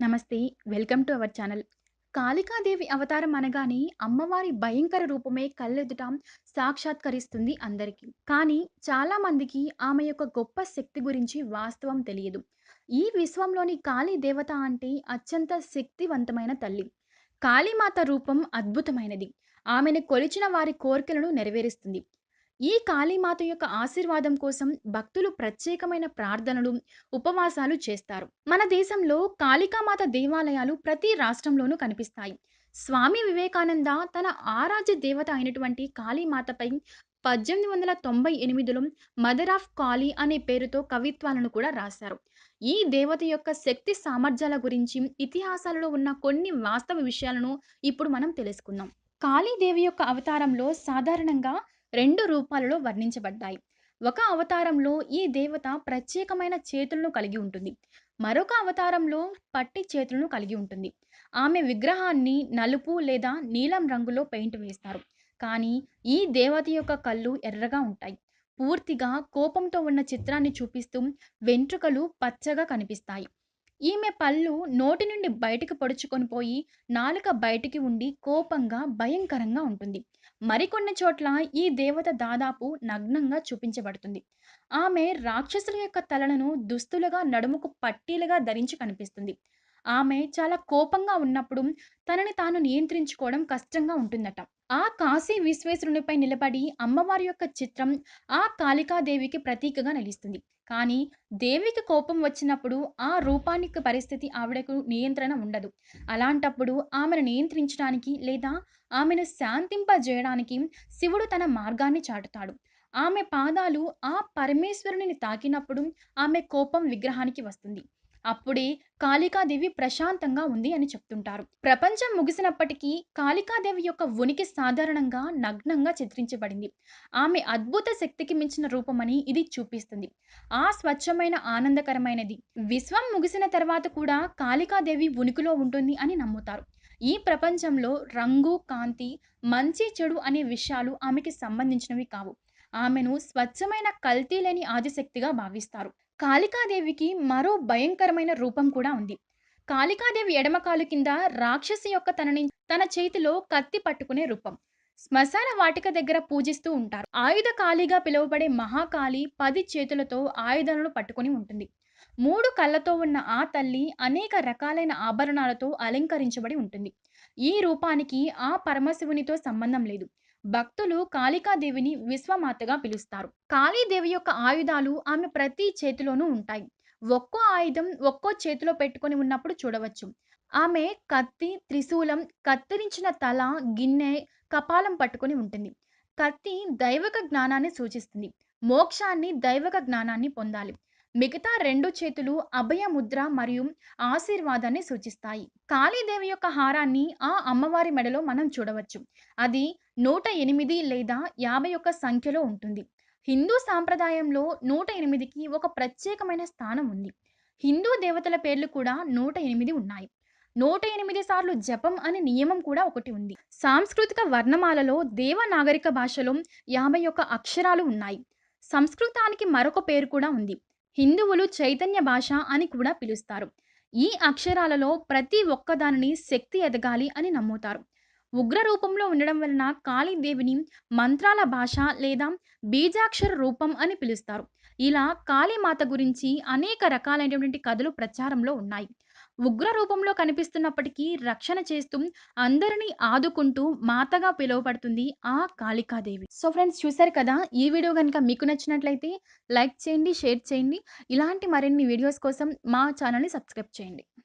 నమస్తే welcome to our channel. Kalikadevi అవతారం అనగానే అమ్మవారి భయంకర రూపమే కళ్ళెదుట సాక్షాత్కరిస్తుంది అందరికీ. కానీ చాలామందికి ఆమె యొక్క గొప్ప శక్తి గురించి వాస్తవం తెలియదు. ఈ విశ్వంలోని కాళీ దేవత అంటే అత్యంత శక్తివంతమైన తల్లి. కాళీమాత రూపం అద్భుతమైనది. ఆమెను కొలిచిన వారి కోరికలను నెరవేరుస్తుంది. ఈ కాళీమాత యొక్క ఆశీర్వాదం కోసం భక్తులు ప్రత్యేకమైన ప్రార్థనలు ఉపవాసాలు చేస్తారు. మన దేశంలో కాళికామాత దేవాలయాలు ప్రతి రాష్ట్రంలోనూ కనిపిస్తాయి. స్వామి వివేకానంద తన ఆరాధ్య దేవత అయినటువంటి కాళీమాతపై పద్దెనిమిది వందల తొంభై ఎనిమిదిలో మదర్ ఆఫ్ కాళీ అనే పేరుతో కవిత్వాలను కూడా రాశారు. ఈ దేవత యొక్క శక్తి సామర్థ్యాల గురించి ఇతిహాసాలలో ఉన్న కొన్ని వాస్తవ విషయాలను ఇప్పుడు మనం తెలుసుకుందాం. కాళీదేవి యొక్క అవతారంలో సాధారణంగా రెండు రూపాలలో వర్ణించబడ్డాయి. ఒక అవతారంలో ఈ దేవత ప్రత్యేకమైన చేతులను కలిగి ఉంటుంది. మరొక అవతారంలో పట్టి చేతులను కలిగి ఉంటుంది. ఆమె విగ్రహాన్ని నలుపు లేదా నీలం రంగులో పెయింట్ వేస్తారు. కానీ ఈ దేవత యొక్క కళ్ళు ఎర్రగా ఉంటాయి. పూర్తిగా కోపంతో ఉన్న చిత్రాన్ని చూపిస్తూ వెంట్రుకలు పచ్చగా కనిపిస్తాయి. ఈమె పళ్ళు నోటి నుండి బయటకు పొడుచుకొని పోయి నాలుక బయటికి ఉండి కోపంగా భయంకరంగా ఉంటుంది. మరికొన్ని చోట్ల ఈ దేవత దాదాపు నగ్నంగా చూపించబడుతుంది. ఆమె రాక్షసుల యొక్క తలలను దుస్తులుగా నడుముకు పట్టీలుగా ధరించి కనిపిస్తుంది. ఆమె చాలా కోపంగా ఉన్నప్పుడు తనని తాను నియంత్రించుకోవడం కష్టంగా ఉంటుందట. ఆ కాశీ విశ్వేశ్వరునిపై నిలబడి అమ్మవారి యొక్క చిత్రం ఆ కాళికాదేవికి ప్రతీకగా నిలుస్తుంది. కానీ దేవికి కోపం వచ్చినప్పుడు ఆ రూపానికి పరిస్థితి ఆవిడకు నియంత్రణ ఉండదు. అలాంటప్పుడు ఆమెను నియంత్రించడానికి లేదా ఆమెను శాంతింపజేయడానికి శివుడు తన మార్గాన్ని చాటుతాడు. ఆమె పాదాలు ఆ పరమేశ్వరుని తాకినప్పుడు ఆమె కోపం విగ్రహానికి వస్తుంది. అప్పుడే కాళికాదేవి ప్రశాంతంగా ఉంది అని చెప్తుంటారు. ప్రపంచం ముగిసినప్పటికీ కాళికాదేవి యొక్క ఉనికి సాధారణంగా నగ్నంగా చిత్రించబడింది. ఆమె అద్భుత శక్తికి మించిన రూపమని ఇది చూపిస్తుంది. ఆ స్వచ్ఛమైన ఆనందకరమైనది. విశ్వం ముగిసిన తర్వాత కూడా కాళికాదేవి ఉనికిలో ఉంటుంది అని నమ్ముతారు. ఈ ప్రపంచంలో రంగు కాంతి మంచి చెడు అనే విషయాలు ఆమెకి సంబంధించినవి కావు. ఆమెను స్వచ్ఛమైన కల్తీ లేని ఆదిశక్తిగా భావిస్తారు. కాళికాదేవికి మరో భయంకరమైన రూపం కూడా ఉంది. కాళికాదేవి ఎడమకాలు కింద రాక్షసి యొక్క తనని తన చేతిలో కత్తి పట్టుకునే రూపం. శ్మశాన వాటిక దగ్గర పూజిస్తూ ఉంటారు. ఆయుధ కాళీగా పిలువబడే మహాకాళి పది చేతులతో ఆయుధాలను పట్టుకుని ఉంటుంది. మూడు కళ్ళతో ఉన్న ఆ తల్లి అనేక రకాలైన ఆభరణాలతో అలంకరించబడి ఉంటుంది. ఈ రూపానికి ఆ పరమశివునితో సంబంధం లేదు. భక్తులు కాళికాదేవిని విశ్వమాతగా పిలుస్తారు. కాళీదేవి యొక్క ఆయుధాలు ఆమె ప్రతి చేతిలోనూ ఉంటాయి. ఒక్కో ఆయుధం ఒక్కో చేతిలో పెట్టుకొని ఉన్నప్పుడు చూడవచ్చు. ఆమె కత్తి త్రిశూలం కత్తిరించిన తల గిన్నె కపాలం పట్టుకొని ఉంటుంది. కత్తి దైవక జ్ఞానాన్ని సూచిస్తుంది. మోక్షాన్ని దైవక జ్ఞానాన్ని పొందాలి. మిగతా రెండు చేతులు అభయ ముద్ర మరియు ఆశీర్వాదాన్ని సూచిస్తాయి. కాళీదేవి యొక్క హారాన్ని ఆ అమ్మవారి మెడలో మనం చూడవచ్చు. అది నూట ఎనిమిది లేదా యాభై ఒక్క సంఖ్యలో ఉంటుంది. హిందూ సాంప్రదాయంలో నూట ఎనిమిదికి ఒక ప్రత్యేకమైన స్థానం ఉంది. హిందూ దేవతల పేర్లు కూడా నూట ఎనిమిది ఉన్నాయి. నూట ఎనిమిది సార్లు జపం అనే నియమం కూడా ఒకటి ఉంది. సాంస్కృతిక వర్ణమాలలో దేవనాగరిక భాషలో యాభై ఒక్క అక్షరాలు ఉన్నాయి. సంస్కృతానికి మరొక పేరు కూడా ఉంది. హిందువులు చైతన్య భాష అని కూడా పిలుస్తారు. ఈ అక్షరాలలో ప్రతి ఒక్కదానిని శక్తి ఎదగాలి అని నమ్ముతారు. ఉగ్ర రూపంలో ఉండడం వలన కాళీదేవిని మంత్రాల భాష లేదా బీజాక్షర రూపం అని పిలుస్తారు. ఇలా కాళీమాత గురించి అనేక రకాలైనటువంటి కథలు ప్రచారంలో ఉన్నాయి. ఉగ్ర రూపంలో కనిపిస్తున్నప్పటికీ రక్షణ చేస్తూ అందరినీ ఆదుకుంటూ మాతగా పిలువబడుతుంది ఆ కాళికాదేవి. సో ఫ్రెండ్స్ చూశారు కదా? ఈ వీడియో కనుక మీకు నచ్చినట్లయితే లైక్ చేయండి షేర్ చేయండి. ఇలాంటి మరిన్ని వీడియోస్ కోసం మా ఛానల్ని సబ్స్క్రైబ్ చేయండి.